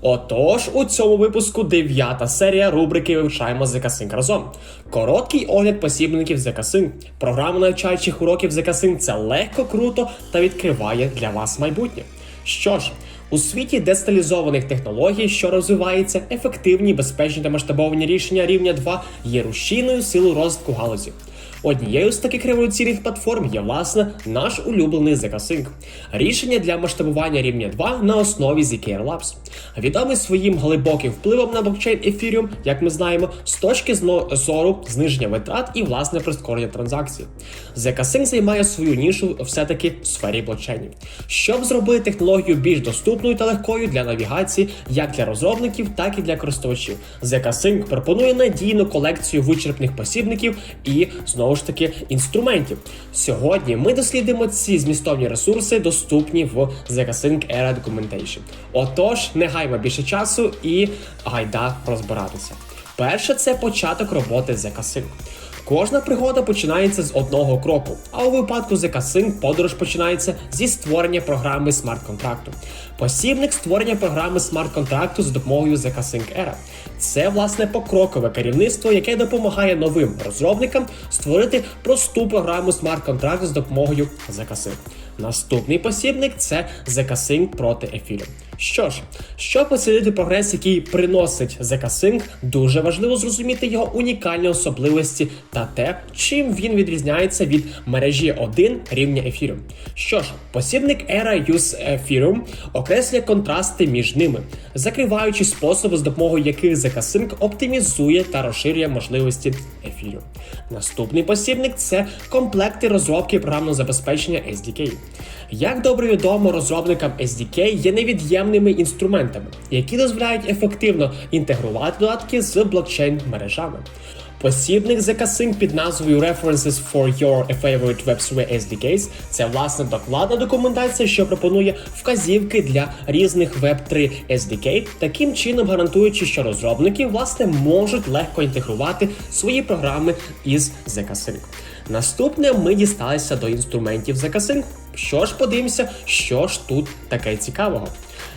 Отож, у цьому випуску дев'ята серія рубрики Вивчаємо ZK разом. Короткий огляд посібників ZK Програма навчаючих уроків ZK це легко, круто та відкриває для вас майбутнє. Що ж, у світі децентралізованих технологій, що розвивається, ефективні, безпечні та масштабовані рішення рівня 2 є рушійною силою розвитку галузі. Однією з таких революційних платформ є власне наш улюблений ZK Рішення для масштабування рівня 2 на основі ZK Labs. Відомий своїм глибоким впливом на блокчейн Ethereum, як ми знаємо, з точки зору зниження витрат і власне прискорення транзакцій. ZK займає свою нішу все-таки в сфері блокчейнів. Щоб зробити технологію більш доступною та легкою для навігації як для розробників, так і для користувачів. ZK пропонує надійну колекцію вичерпних посібників і знову ж таки інструментів. Сьогодні ми дослідимо ці змістовні ресурси, доступні в ZK Era Documentation. Отож, не гаймо більше часу і гайда розбиратися. Перше це початок роботи ZK Кожна пригода починається з одного кроку, а у випадку ZK подорож починається зі створення програми смарт-контракту. Посібник створення програми смарт-контракту за допомогою ZK Era. Це власне покрокове керівництво, яке допомагає новим розробникам створити просту програму смарт-контракту з допомогою ZK Наступний посібник це ZK проти Ethereum. Що ж, щоб оцінити прогрес, який приносить ZK дуже важливо зрозуміти його унікальні особливості та те, чим він відрізняється від мережі 1 рівня Ethereum. Що ж, посібник Era Use Ethereum окреслює контрасти між ними, закриваючи способи, з допомогою яких ZK оптимізує та розширює можливості Ethereum. Наступний посібник це комплекти розробки програмного забезпечення SDK. Як добре відомо, розробникам SDK є невід'ємними інструментами, які дозволяють ефективно інтегрувати додатки з блокчейн мережами. Посібник ZK під назвою References for Your Favorite Web3 SDKs – це власне докладна документація, що пропонує вказівки для різних Web3 SDK, таким чином гарантуючи, що розробники власне можуть легко інтегрувати свої програми із ZK Наступне ми дісталися до інструментів ZK Що ж подивимося, що ж тут таке цікавого.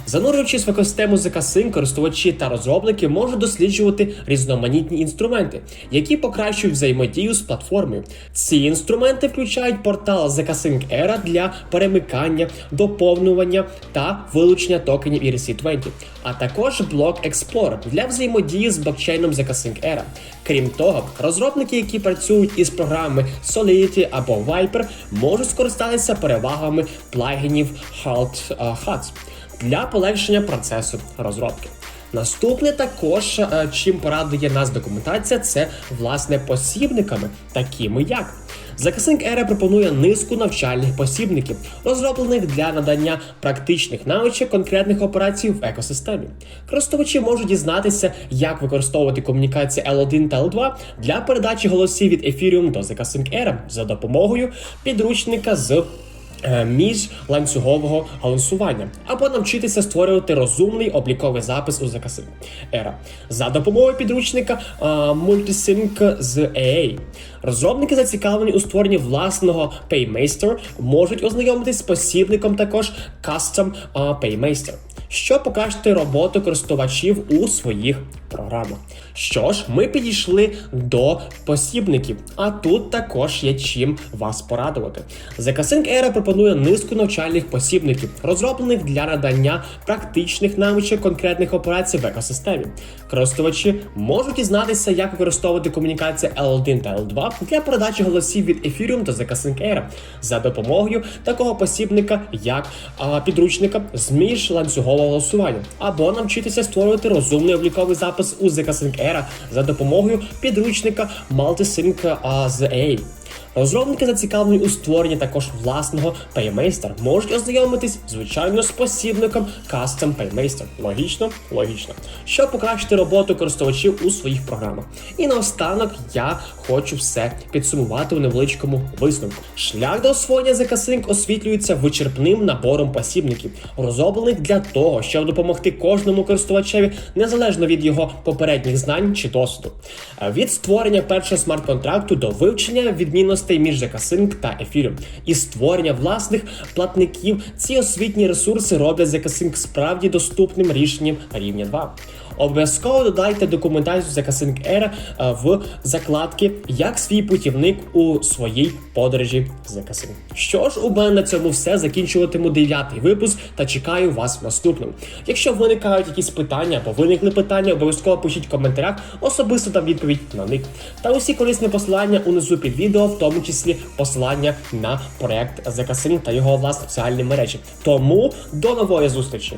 Занурюючись в екосистему ZK користувачі та розробники можуть досліджувати різноманітні інструменти, які покращують взаємодію з платформою. Ці інструменти включають портал ZK Era для перемикання, доповнювання та вилучення токенів ERC20, а також блок Explorer для взаємодії з блокчейном ZK Era. Крім того, розробники, які працюють із програми Solidity або Viper, можуть скористатися перевагами плагінів Halt Huts для полегшення процесу розробки. Наступне також, е, чим порадує нас документація, це власне посібниками, такими як Закасинг Era пропонує низку навчальних посібників, розроблених для надання практичних навичок конкретних операцій в екосистемі. Користувачі можуть дізнатися, як використовувати комунікації L1 та L2 для передачі голосів від Ethereum до Zakasync Era за допомогою підручника з е, міжланцюгового галансування, або навчитися створювати розумний обліковий запис у ZK Era за допомогою підручника е, Multisync з AA. Розробники зацікавлені у створенні власного Paymaster, можуть ознайомитись з посібником також Custom е, Paymaster, щоб покращити роботу користувачів у своїх програмах. Що ж, ми підійшли до посібників, а тут також є чим вас порадувати. ZK Era пропонує низку навчальних посібників, розроблених для надання практичних навичок конкретних операцій в екосистемі. Користувачі можуть дізнатися, як використовувати комунікації L1 та L2 для передачі голосів від Ethereum до ZK Era за допомогою такого посібника, як а, підручника з міжланцюгового голосування, або навчитися створювати розумний обліковий запис у ZK Era за допомогою підручника Multisync AI. Розробники зацікавлені у створенні також власного Paymaster. Можуть ознайомитись звичайно з посібником Custom Paymaster. Логічно, логічно. Щоб покращити роботу користувачів у своїх програмах. І наостанок я хочу все підсумувати у невеличкому висновку. Шлях до освоєння ZK освітлюється вичерпним набором посібників, розроблених для того, щоб допомогти кожному користувачеві незалежно від його попередніх знань чи досвіду. Від створення першого смарт-контракту до вивчення відмінностей між ZK-Sync та ефіром і створення власних платників. Ці освітні ресурси роблять ZK-Sync справді доступним рішенням рівня 2. Обов'язково додайте документацію ZK-Sync Era е, в закладки як свій путівник у своїй подорожі ZK-Sync. Що ж, у мене на цьому все. Закінчуватиму дев'ятий випуск та чекаю вас в наступному. Якщо виникають якісь питання або виникли питання, обов'язково пишіть в коментарях, особисто дам відповідь на них. Та усі корисні посилання унизу під відео, в тому числі посилання на проект ZK-Sync та його власні соціальні мережі. Тому до нової зустрічі!